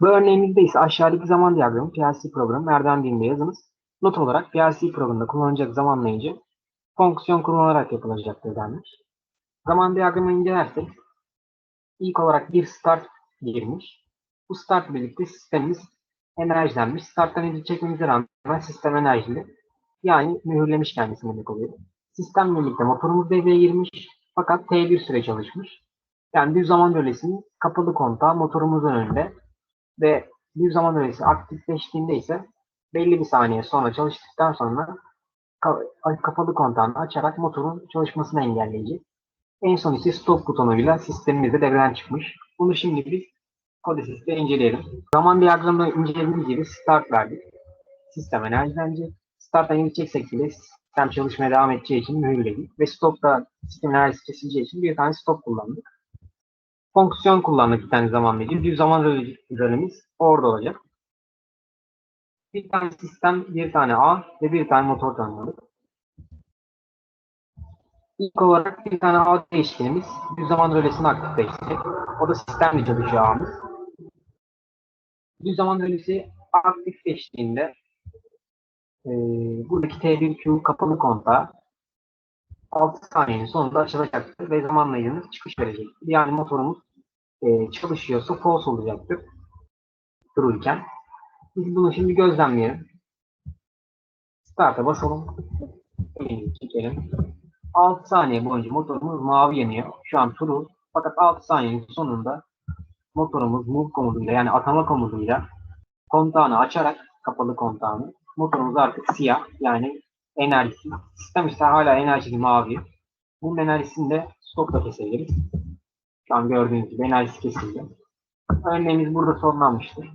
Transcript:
Bu örneğimizde ise aşağıdaki zaman diyagramı PLC programı nereden dilinde yazınız. Not olarak PLC programında kullanılacak zamanlayıcı fonksiyon kullanılarak yapılacaktır denmiş. Zaman diyagramını incelersek ilk olarak bir start girmiş. Bu start birlikte sistemimiz enerjilenmiş. Starttan önce çekmemize rağmen sistem enerjili. Yani mühürlemiş kendisini demek oluyor. Sistemle birlikte motorumuz devreye girmiş. Fakat T1 süre çalışmış. Yani düz zaman bölgesinin kapalı kontağı motorumuzun önünde ve düz zaman bölgesi aktifleştiğinde ise belli bir saniye sonra çalıştıktan sonra ka- kapalı kontağını açarak motorun çalışmasını engelleyecek. En son ise stop butonuyla sistemimiz de devreden çıkmış. Bunu şimdi biz Codesys'te inceleyelim. Zaman diyagramını incelediğimiz gibi start verdik. Sistem enerjilenecek. Starttan gideceksek bile sistem çalışmaya devam edeceği için mühürledik. Ve stopta sistem enerjisi kesileceği için bir tane stop kullandık. Fonksiyon kullandık bir tane zamanlayıcı. Bir zaman rölemiz orada olacak. Bir tane sistem, bir tane ağ ve bir tane motor tanımladık. İlk olarak bir tane ağ değişkenimiz bir zaman rölesini aktifleştirecek. O da sistemle çalışıyor ağımız. Bir zaman rölesi aktifleştiğinde e, buradaki T1Q kapalı kontağı 6 saniyenin sonunda açılacaktır ve zamanlayıcımız çıkış verecektir. Yani motorumuz e, çalışıyorsa false olacaktır. Dururken. Biz bunu şimdi gözlemleyelim. Start'a basalım. Çekelim. 6 saniye boyunca motorumuz mavi yanıyor. Şu an true. Fakat 6 saniyenin sonunda motorumuz move komutuyla yani atama komutuyla kontağını açarak kapalı kontağını motorumuz artık siyah yani enerjisi. Sistem ise hala enerjili mavi. Bunun enerjisini de stopla kesebiliriz. Şu an gördüğünüz gibi enerjisi kesildi. Örneğimiz burada sonlanmıştır.